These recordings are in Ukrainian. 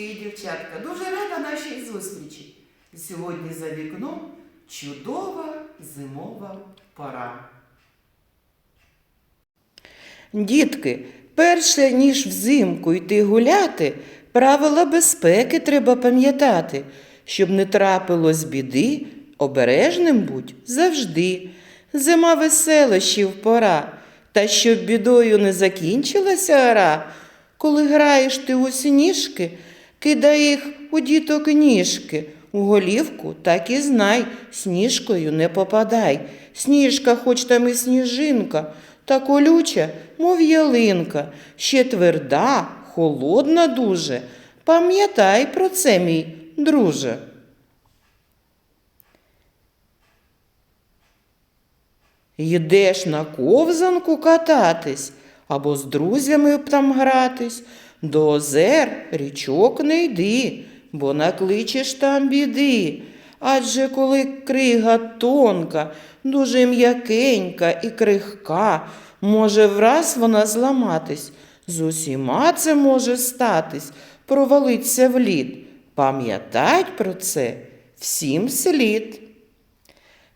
хлопчики і дівчатка, дуже рада нашій зустрічі. Сьогодні за вікном чудова зимова пора. Дітки, перше ніж взимку йти гуляти, правила безпеки треба пам'ятати, щоб не трапилось біди, обережним будь завжди. Зима веселощів пора, та щоб бідою не закінчилася гра, коли граєш ти у сніжки, кидай їх у діток ніжки. У голівку так і знай, сніжкою не попадай. Сніжка, хоч там і сніжинка, та колюча, мов ялинка, ще тверда, холодна дуже. Пам'ятай про це, мій друже. Йдеш на ковзанку кататись або з друзями там гратись. До озер річок не йди, бо накличеш там біди. Адже коли крига тонка, дуже м'якенька і крихка, може враз вона зламатись. З усіма це може статись, провалиться в лід. Пам'ятать про це всім слід.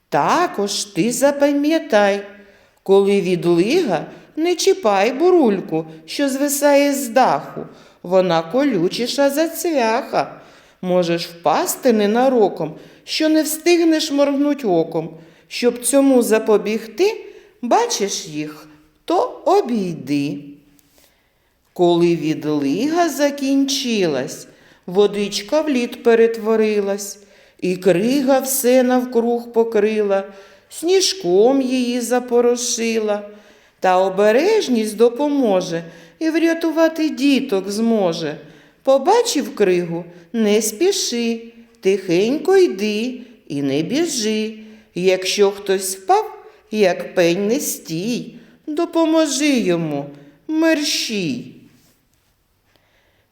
Також ти запам'ятай, коли відлига, не чіпай бурульку, що звисає з даху. Вона колючіша за цвяха. Можеш впасти ненароком, що не встигнеш моргнуть оком. Щоб цьому запобігти, бачиш їх, то обійди. Коли відлига закінчилась, водичка в лід перетворилась, і крига все навкруг покрила, сніжком її запорошила, та обережність допоможе і врятувати діток зможе. Побачив кригу, не спіши, тихенько йди і не біжи. Якщо хтось впав, як пень не стій, допоможи йому, мерщій.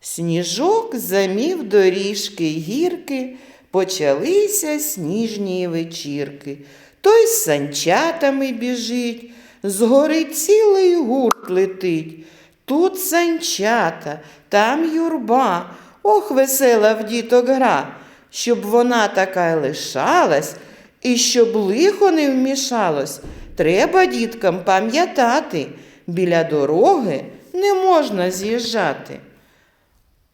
Сніжок замів доріжки гірки, почалися сніжні вечірки. Той з санчатами біжить, згори цілий гурт летить. Тут санчата, там юрба, ох, весела в діток гра, щоб вона така й лишалась, і щоб лихо не вмішалось. Треба діткам пам'ятати, біля дороги не можна з'їжджати.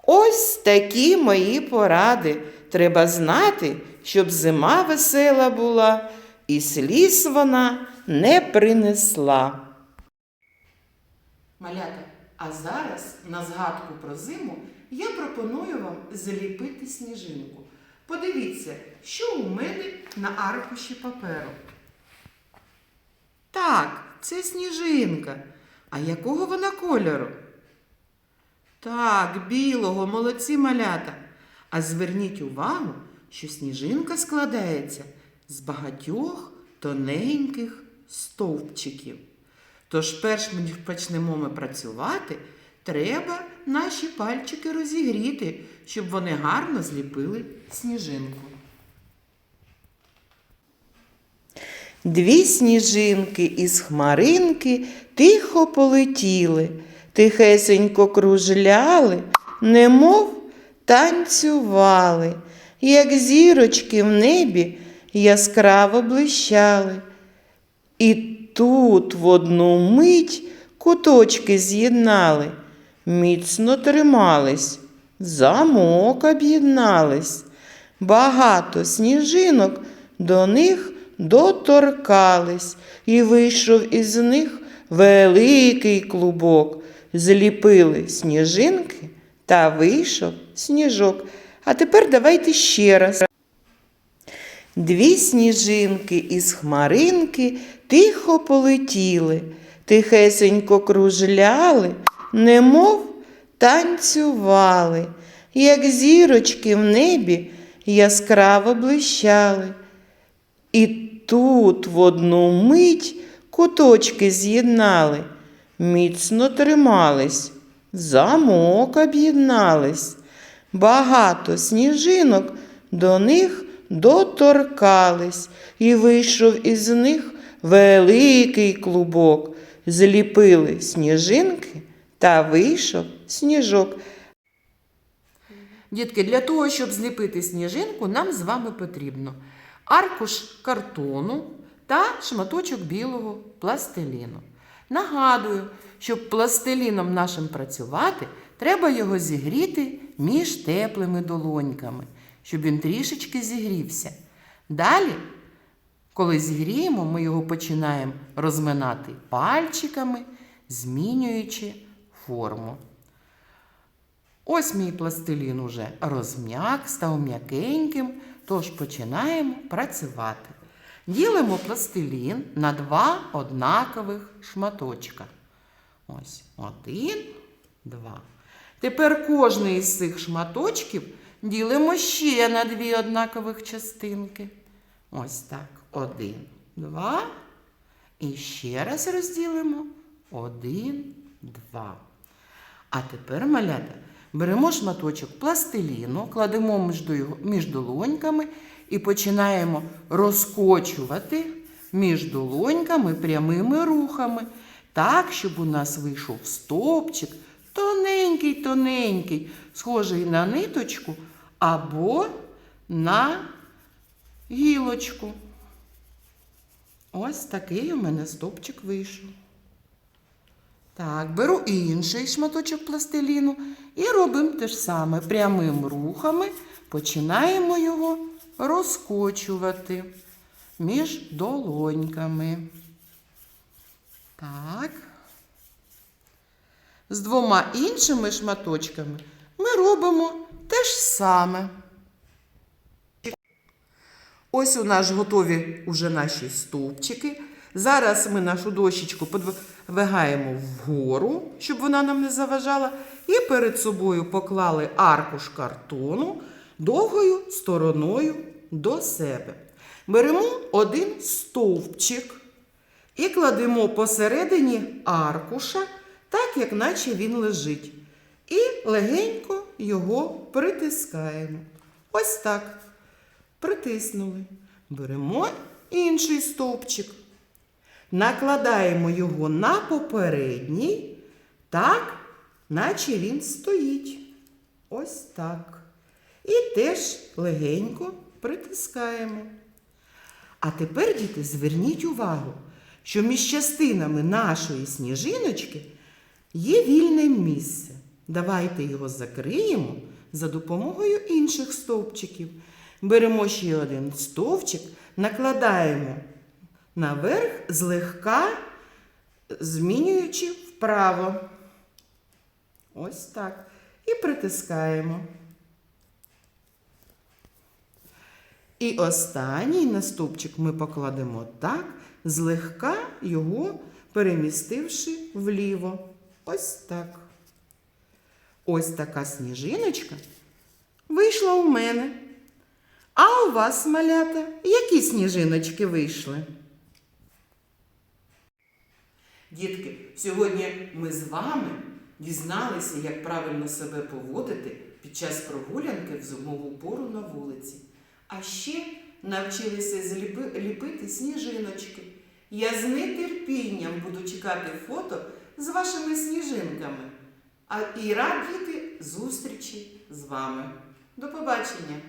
Ось такі мої поради. Треба знати, щоб зима весела була, і сліз вона не принесла. Малята, а зараз на згадку про зиму я пропоную вам заліпити сніжинку. Подивіться, що у мене на аркуші паперу. Так, це сніжинка. А якого вона кольору? Так, білого, молодці малята. А зверніть увагу, що сніжинка складається з багатьох тоненьких стовпчиків. Тож, перш ніж почнемо ми працювати, треба наші пальчики розігріти, щоб вони гарно зліпили сніжинку. Дві сніжинки із хмаринки тихо полетіли, тихесенько кружляли, немов танцювали, як зірочки в небі яскраво блищали. І тут в одну мить куточки з'єднали, міцно тримались, замок об'єднались. Багато сніжинок до них доторкались, і вийшов із них великий клубок. Зліпили сніжинки та вийшов сніжок. А тепер давайте ще раз. Дві сніжинки із хмаринки тихо полетіли, тихесенько кружляли, немов танцювали, як зірочки в небі яскраво блищали. І тут в одну мить куточки з'єднали, міцно тримались, замок об'єднались. Багато сніжинок до них доторкались, і вийшов із них великий клубок. Зліпили сніжинки та вийшов сніжок. Дітки, для того, щоб зліпити сніжинку, нам з вами потрібно аркуш картону та шматочок білого пластиліну. Нагадую, щоб пластиліном нашим працювати, треба його зігріти між теплими долоньками, щоб він трішечки зігрівся. Далі, коли зігріємо, ми його починаємо розминати пальчиками, змінюючи форму. Ось мій пластилін уже розм'як, став м'якеньким, тож починаємо працювати. Ділимо пластилін на два однакових шматочка. Ось один, два. Тепер кожний із цих шматочків ділимо ще на дві однакових частинки. Ось так. Один, два. І ще раз розділимо. Один, два. А тепер, малята, беремо шматочок пластиліну, кладемо між, долоньками і починаємо розкочувати між долоньками прямими рухами, так, щоб у нас вийшов стовпчик тоненький-тоненький, схожий на ниточку або на гілочку. Ось такий у мене стовпчик вийшов. Так, беру інший шматочок пластиліну і робимо те ж саме. Прямим рухами починаємо його розкочувати між долоньками. Так. З двома іншими шматочками ми робимо те ж саме. Ось у нас готові уже наші стовпчики. Зараз ми нашу дощечку подвигаємо вгору, щоб вона нам не заважала, і перед собою поклали аркуш картону довгою стороною до себе. Беремо один стовпчик і кладемо посередині аркуша, так як наче він лежить. І легенько його притискаємо. Ось так. Притиснули. Беремо інший стовпчик. Накладаємо його на попередній, так, наче він стоїть. Ось так. І теж легенько притискаємо. А тепер, діти, зверніть увагу, що між частинами нашої сніжиночки є вільне місце. Давайте його закриємо за допомогою інших стовпчиків. Беремо ще один стовпчик, накладаємо наверх злегка, змінюючи вправо. Ось так. І притискаємо. І останній наступчик ми покладемо так, злегка його перемістивши вліво. Ось так. Ось така сніжиночка вийшла у мене. А у вас, малята, які сніжиночки вийшли? Дітки, сьогодні ми з вами дізналися, як правильно себе поводити під час прогулянки в зимову пору на вулиці. А ще навчилися зліпи- ліпити сніжиночки. Я з нетерпінням буду чекати фото з вашими сніжинками. А і радіти зустрічі з вами. До побачення!